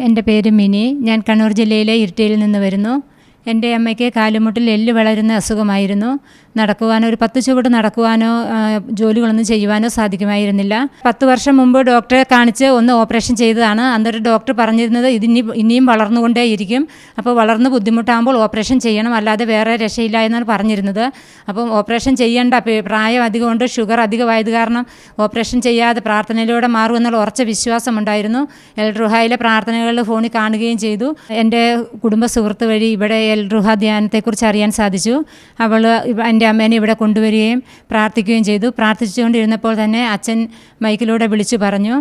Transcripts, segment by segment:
എന്റെ പേര് മിനി. ഞാൻ കണ്ണൂർ ജില്ലയിലെ ഇരിട്ടിയിൽ നിന്ന് വരുന്നു. എന്റെ അമ്മയ്ക്ക് കാലുമുട്ടിൽ എല്ല് വളരുന്ന അസുഖമായിരുന്നു. നടക്കുവാനോ ഒരു പത്ത് ചുവട് നടക്കുവാനോ ജോലികളൊന്നും ചെയ്യുവാനോ സാധിക്കുമായിരുന്നില്ല. പത്ത് വർഷം മുമ്പ് ഡോക്ടറെ കാണിച്ച് ഒന്ന് ഓപ്പറേഷൻ ചെയ്തതാണ്. അന്നൊരു ഡോക്ടർ പറഞ്ഞിരുന്നത് ഇതിനി ഇനിയും വളർന്നുകൊണ്ടേയിരിക്കും അപ്പോൾ വളർന്ന് ബുദ്ധിമുട്ടാകുമ്പോൾ ഓപ്പറേഷൻ ചെയ്യണം. അല്ലാതെ വേറെ രക്ഷയില്ല എന്നാണ് പറഞ്ഞിരുന്നത്. അപ്പം ഓപ്പറേഷൻ ചെയ്യേണ്ട പ്രായം അധികമുണ്ട്. ഷുഗർ അധികമായത് കാരണം ഓപ്പറേഷൻ ചെയ്യാതെ പ്രാർത്ഥനയിലൂടെ മാറും മാറുമെന്നുള്ള ഉറച്ച വിശ്വാസമുണ്ടായിരുന്നു. എൽ റുഹായിലെ പ്രാർത്ഥനകളിൽ ഫോണിൽ കാണുകയും ചെയ്തു. എന്റെ കുടുംബ സുഹൃത്ത് വഴി ഇവിടെ റുഹ ധ്യാനത്തെക്കുറിച്ച് അറിയാൻ സാധിച്ചു. അവൾ എന്റെ അമ്മേനെ ഇവിടെ കൊണ്ടുവരികയും പ്രാർത്ഥിക്കുകയും ചെയ്തു. പ്രാർത്ഥിച്ചുകൊണ്ടിരുന്നപ്പോൾ തന്നെ അച്ഛൻ മൈക്കിലൂടെ വിളിച്ചു പറഞ്ഞു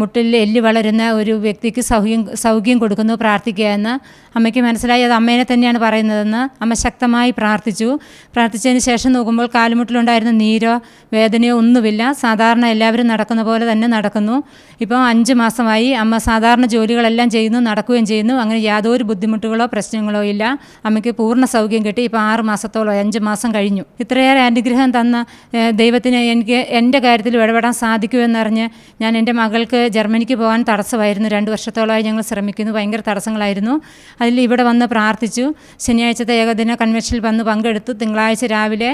മുട്ടിൽ എല്ല് വളരുന്ന ഒരു വ്യക്തിക്ക് സൗഖ്യം സൗഖ്യം കൊടുക്കുന്നു പ്രാർത്ഥിക്കുക എന്ന്. അമ്മയ്ക്ക് മനസ്സിലായി അത് അമ്മേനെ തന്നെയാണ് പറയുന്നതെന്ന്. അമ്മ ശക്തമായി പ്രാർത്ഥിച്ചു. പ്രാർത്ഥിച്ചതിന് ശേഷം നോക്കുമ്പോൾ കാലുമുട്ടിലുണ്ടായിരുന്ന നീരോ വേദനയോ ഒന്നുമില്ല. സാധാരണ എല്ലാവരും നടക്കുന്ന പോലെ തന്നെ നടക്കുന്നു. ഇപ്പോൾ അഞ്ച് മാസമായി അമ്മ സാധാരണ ജോലികളെല്ലാം ചെയ്യുന്നു നടക്കുകയും ചെയ്യുന്നു. അങ്ങനെ യാതൊരു ബുദ്ധിമുട്ടുകളോ പ്രശ്നങ്ങളോ ഇല്ല. അമ്മയ്ക്ക് പൂർണ സൗഖ്യം കിട്ടി. ഇപ്പോൾ ആറ് മാസത്തോളം അഞ്ച് മാസം കഴിഞ്ഞു. ഇത്രയേറെ അനുഗ്രഹം തന്ന ദൈവത്തിന് എനിക്ക് എന്റെ കാര്യത്തിൽ ഇടപെടാൻ സാധിക്കുമെന്നറിഞ്ഞ് ഞാൻ എന്റെ മകൾക്ക് ജർമ്മനിക്ക് പോകാൻ തടസ്സമായിരുന്നു. രണ്ട് വർഷത്തോളമായി ഞങ്ങൾ ശ്രമിക്കുന്നു. ഭയങ്കര തടസ്സങ്ങളായിരുന്നു. അതിൽ ഇവിടെ വന്ന് പ്രാർത്ഥിച്ചു. ശനിയാഴ്ചത്തെ ഏകദിന കൺവെൻഷനിൽ വന്ന് പങ്കെടുത്തു. തിങ്കളാഴ്ച രാവിലെ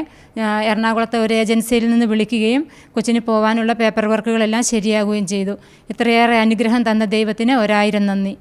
എറണാകുളത്തെ ഒരു ഏജൻസിയിൽ നിന്ന് വിളിക്കുകയും കൊച്ചിന് പോകാനുള്ള പേപ്പർ വർക്കുകളെല്ലാം ശരിയാകുകയും ചെയ്തു. ഇത്രയേറെ അനുഗ്രഹം തന്ന ദൈവത്തിന് ഒരായിരം നന്ദി.